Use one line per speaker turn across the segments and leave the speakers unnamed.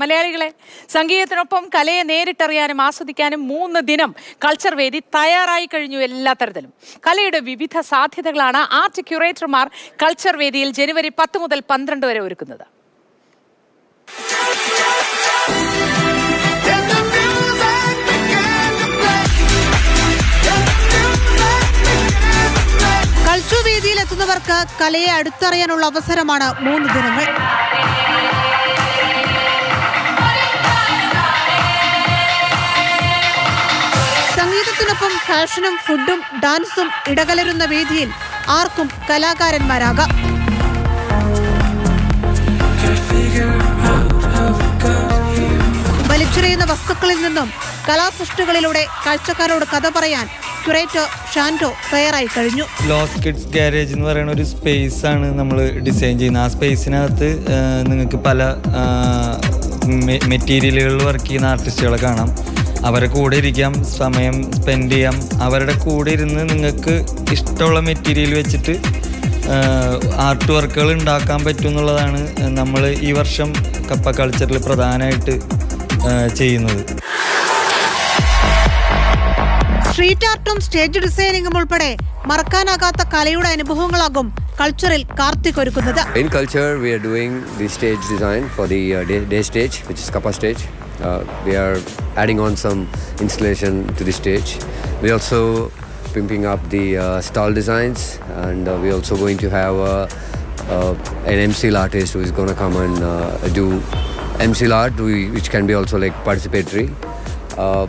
മലയാളികളെ സംഗീതത്തിനൊപ്പം കലയെ നേരിട്ടറിയാനും ആസ്വദിക്കാനും മൂന്ന് ദിനം കൾച്ചർ വേദി തയ്യാറായി കഴിഞ്ഞു എല്ലാ തരത്തിലും. കലയുടെ വിവിധ സാധ്യതകളാണ് ആർട്ട് ക്യൂറേറ്റർമാർ കൾച്ചർ വേദിയിൽ ജനുവരി പത്ത് മുതൽ പന്ത്രണ്ട് വരെ ഒരുക്കുന്നത്.
കൾച്ചർ വേദിയിൽ എത്തുന്നവർക്ക് കലയെ അടുത്തറിയാനുള്ള അവസരമാണ് മൂന്ന് ദിനങ്ങൾ. ഫാഷനും ഫുഡും ഡാൻസും ഇടകലരുന്ന വേദിയിൽ ആർക്കും കലാകാരന്മാരാകാം. വലിച്ചെറിയുന്ന വസ്തുക്കളിൽ നിന്നും കലാസൃഷ്ടികളിലൂടെ കാഴ്ചക്കാരോട് കഥ പറയാൻ ക്യുറേറ്റോ ഷാൻഡോ തയ്യാറായി കഴിഞ്ഞു.
ലോസ് കിഡ്സ് ഗാരേജ് എന്ന് പറയുന്ന ഒരു സ്പേസ് ആണ് നമ്മൾ ഡിസൈൻ ചെയ്യുന്നത്. ആ സ്പേസിനകത്ത് നിങ്ങൾക്ക് പല മെറ്റീരിയലുകളിൽ വർക്ക് ചെയ്യുന്ന ആർട്ടിസ്റ്റുകളെ കാണാം. അവരെ കൂടെ ഇരിക്കാം സമയം സ്പെൻഡ് ചെയ്യാം. അവരുടെ കൂടെ ഇരുന്ന് നിങ്ങൾക്ക് ഇഷ്ടമുള്ള മെറ്റീരിയൽ വെച്ചിട്ട് ആർട്ട് വർക്കുകൾ ഉണ്ടാക്കാൻ പറ്റും എന്നുള്ളതാണ് നമ്മൾ ഈ വർഷം കപ്പ കൾച്ചറിൽ പ്രധാനമായിട്ട് ചെയ്യുന്നത്.
സ്ട്രീറ്റ് ആർട്ടും സ്റ്റേജ് ഡിസൈനിങ്ങും ഉൾപ്പെടെ മറക്കാനാകാത്ത കലയുടെ അനുഭവങ്ങളാകും കൾച്ചറിൽ കാർത്തിക് ഒരുക്കുന്നത്
In culture, we are doing the stage design for the uh, day, day stage, which is Kappa stage. Uh, we are adding on some installation to the stage. We also pimping up the uh, stall designs, and uh, we're also going to have uh, uh, an MCL artist who is going to come and uh, do MCL art, we- which can be also like participatory. Uh,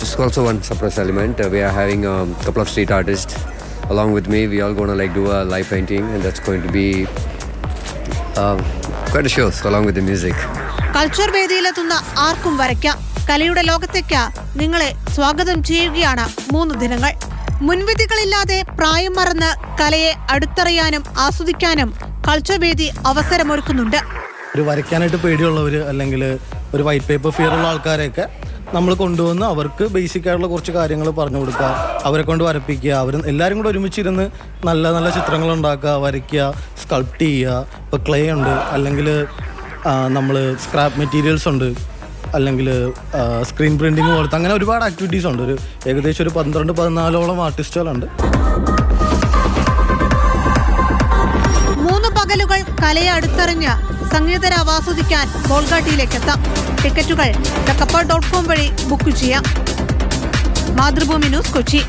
just also one surprise element. Uh, we are having a couple of street artists along with me. We all gonna like do a live painting, and that's going to be um, quite a show along with the music.
Culture വേദിയിലെത്തുന്ന ആർക്കും വരയ്ക്കാം കലയുടെ ലോകത്തേക്ക് നിങ്ങളെ സ്വാഗതം ചെയ്യുകയാണ് മൂന്ന് ദിനങ്ങൾ മുൻവിധികളില്ലാതെ പ്രായം മറന്ന് കലയെ അടുത്തറിയാനും ആസ്വദിക്കാനും കൾച്ചർ വേദി അവസരമൊരുക്കുന്നുണ്ട്
ഒരു വരയ്ക്കാനായിട്ട് പേടിയുള്ളവർ അല്ലെങ്കിൽ ഒരു വൈറ്റ് പേപ്പർ ഫിയർ ഉള്ള ആൾക്കാരെയൊക്കെ നമ്മൾ കൊണ്ടുവന്ന് അവർക്ക് ബേസിക് ആയിട്ടുള്ള കുറച്ച് കാര്യങ്ങൾ പറഞ്ഞു കൊടുക്കുക. അവരെ കൊണ്ട് വരപ്പിക്കുക. അവർ എല്ലാവരും കൂടെ ഒരുമിച്ചിരുന്ന് നല്ല നല്ല ചിത്രങ്ങൾ ഉണ്ടാക്കുക വരയ്ക്കുക സ്കൾപ്റ്റ് ചെയ്യുക. ഇപ്പോൾ ക്ലേ ഉണ്ട്. അല്ലെങ്കിൽ നമ്മൾ സ്ക്രാപ്പ് മെറ്റീരിയൽസ് ഉണ്ട്. അല്ലെങ്കിൽ സ്ക്രീൻ പ്രിന്റിങ് പോലത്തെ അങ്ങനെ ഒരുപാട് ആക്ടിവിറ്റീസ് ഉണ്ട്. ഒരു ഏകദേശം ഒരു പന്ത്രണ്ട് പതിനാലോളം ആർട്ടിസ്റ്റുകളുണ്ട്
പകലുകൾ കലയെ അടുത്തറിഞ്ഞ് സംഗീതരെ ആസ്വദിക്കാൻ ബോൾഗാട്ടിയിലേക്ക് എത്താം ടിക്കറ്റുകൾ കപ്പ ഡോട്ട് കോം വഴി ബുക്ക് ചെയ്യാം. മാതൃഭൂമി ന്യൂസ് കൊച്ചി.